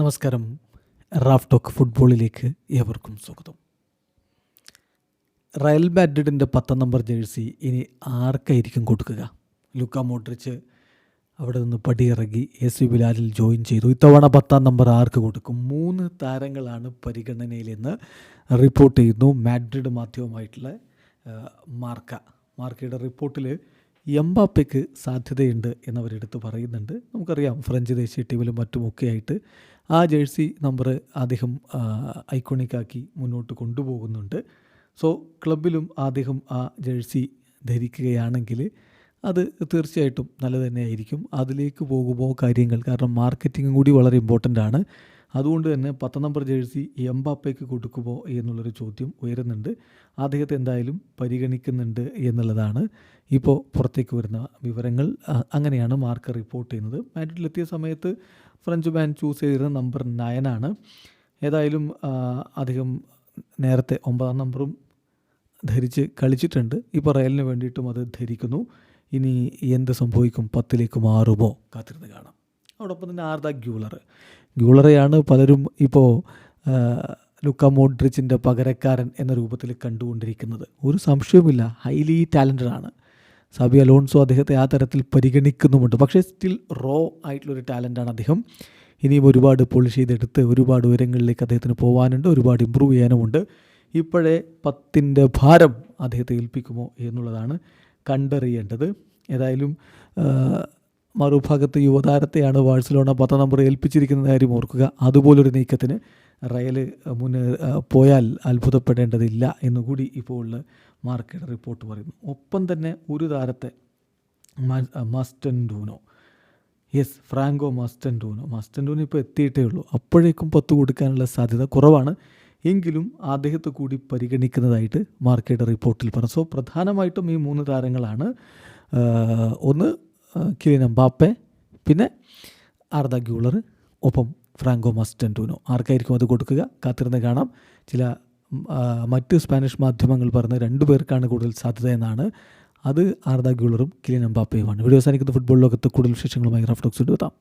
നമസ്കാരം. Raf talk ഫുട്ബോളിലേക്ക് ഏവർക്കും സ്വാഗതം. റയൽ മാഡ്രിഡിന്റെ പത്താം നമ്പർ ജേഴ്സി ഇനി ആർക്കായിരിക്കും കൊടുക്കുക? ലുക്ക മോഡ്രിച്ച് അവിടെ നിന്ന് പടിയിറങ്ങി എ സി ബിലാലിൽ ജോയിൻ ചെയ്തു. ഇത്തവണ പത്താം നമ്പർ ആർക്ക് കൊടുക്കും? മൂന്ന് താരങ്ങളാണ് പരിഗണനയിലെന്ന് റിപ്പോർട്ട് ചെയ്യുന്നു മാഡ്രിഡ് മാധ്യമമായിട്ടുള്ള മാർക്ക. മാർക്കയുടെ റിപ്പോർട്ടിൽ എംബാപ്പയ്ക്ക് സാധ്യതയുണ്ട് എന്നവരെടുത്ത് പറയുന്നുണ്ട്. നമുക്കറിയാം ഫ്രഞ്ച് ദേശീയ ടീമിലും മറ്റുമൊക്കെ ആയിട്ട് ആ ജേഴ്സി നമ്പർ അദ്ദേഹം ഐക്കോണിക്കാക്കി മുന്നോട്ട് കൊണ്ടുപോകുന്നുണ്ട്. സോ ക്ലബിലും അദ്ദേഹം ആ ജേഴ്സി ധരിക്കുകയാണെങ്കിൽ അത് തീർച്ചയായിട്ടും നല്ലത് തന്നെയായിരിക്കും. അതിലേക്ക് പോകുമോ കാര്യങ്ങൾ കാരണം മാർക്കറ്റിംഗും കൂടി വളരെ ഇമ്പോർട്ടന്റ് ആണ്. അതുകൊണ്ട് തന്നെ പത്ത് നമ്പർ ജേഴ്സി എംബാപ്പയ്ക്ക് കൊടുക്കുമോ എന്നുള്ളൊരു ചോദ്യം ഉയരുന്നുണ്ട്. അദ്ദേഹത്തെ എന്തായാലും പരിഗണിക്കുന്നുണ്ട് എന്നുള്ളതാണ് ഇപ്പോൾ പുറത്തേക്ക് വരുന്ന വിവരങ്ങൾ. അങ്ങനെയാണ് മാർക്ക് റിപ്പോർട്ട് ചെയ്യുന്നത്. മാഡ്രിഡിലെത്തിയ സമയത്ത് ഫ്രഞ്ച് മാൻ ചൂസ് ചെയ്തിരുന്ന നമ്പർ നയനാണ് ഏതായാലും അദ്ദേഹം നേരത്തെ ഒമ്പതാം നമ്പറും ധരിച്ച് കളിച്ചിട്ടുണ്ട്. ഇപ്പോൾ റയലിന് വേണ്ടിയിട്ടും അത് ധരിക്കുന്നു. ഇനി എന്ത് സംഭവിക്കും? പത്തിലേക്ക് മാറുമോ കാത്തിരുന്ന് കാണാം. അതോടൊപ്പം തന്നെ ആർദ ഗ്യൂളർ. ഗ്യൂളറെയാണ് പലരും ഇപ്പോൾ ലുക്ക മോഡ്രിച്ചിന്റെ പകരക്കാരൻ എന്ന രൂപത്തിൽ കണ്ടുകൊണ്ടിരിക്കുന്നത്. ഒരു സംശയവുമില്ല ഹൈലി ടാലന്റഡ് ആണ്. സാബി അലോൺസോ അദ്ദേഹത്തെ ആ തരത്തിൽ പരിഗണിക്കുന്നുമുണ്ട്. പക്ഷേ സ്റ്റിൽ റോ ആയിട്ടുള്ളൊരു ടാലന്റാണ് അദ്ദേഹം. ഇനിയും ഒരുപാട് പോളിഷ് ചെയ്തെടുത്ത് ഒരുപാട് ഉയരങ്ങളിലേക്ക് അദ്ദേഹത്തിന് പോകാനുണ്ട് ഒരുപാട് ഇമ്പ്രൂവ് ചെയ്യാനുമുണ്ട്. ഇപ്പോഴേ പത്തിന്റെ ഭാരം അദ്ദേഹത്തെ ഏൽപ്പിക്കുമോ എന്നുള്ളതാണ് കണ്ടറിയേണ്ടത്. ഏതായാലും മറുഭാഗത്ത് യുവതാരത്തെയാണ് ബാഴ്സലോണ പത്താം നമ്പർ ഏൽപ്പിച്ചിരിക്കുന്ന കാര്യം ഓർക്കുക. അതുപോലൊരു നീക്കത്തിന് റയൽ മുന്നേ പോയാൽ അത്ഭുതപ്പെടേണ്ടതില്ല എന്നുകൂടി ഇപ്പോൾ മാർക്കറ്റ് റിപ്പോർട്ട് പറയുന്നു. ഒപ്പം തന്നെ ഒരു താരത്തെ Mastantuono. Yes Franco Mastantuono. Mastantuono ഇപ്പോൾ എത്തിയിട്ടേ ഉള്ളൂ. അപ്പോഴേക്കും പത്ത് കൊടുക്കാനുള്ള സാധ്യത കുറവാണ്. എങ്കിലും അദ്ദേഹത്തെ കൂടി പരിഗണിക്കുന്നതായിട്ട് മാർക്കറ്റ് റിപ്പോർട്ടിൽ പറഞ്ഞു. സോ പ്രധാനമായിട്ടും ഈ മൂന്ന് താരങ്ങളാണ് ഒന്ന് കിലിൻ എംബാപ്പെ പിന്നെ ആർദ ഗ്യൂളർ ഒപ്പം ഫ്രാങ്കോ മസ്റ്റന്റൂനോ. ആർക്കായിരിക്കും അത് കൊടുക്കുക? കാത്തിരുന്ന് കാണാം. ചില മറ്റ് സ്പാനിഷ് മാധ്യമങ്ങൾ പറഞ്ഞ രണ്ടു പേർക്കാണ് കൂടുതൽ സാധ്യത എന്നാണ്. അത് ആർദ ഗ്യൂളറും കിലിൻ എംബാപ്പയുമാണ്. വീഡിയോ അവസാനിക്കുന്ന. ഫുട്ബോൾ ലോകത്ത് കൂടുതൽ വിശേഷങ്ങളുമായി റഫ്ലോക്സ് എത്താം.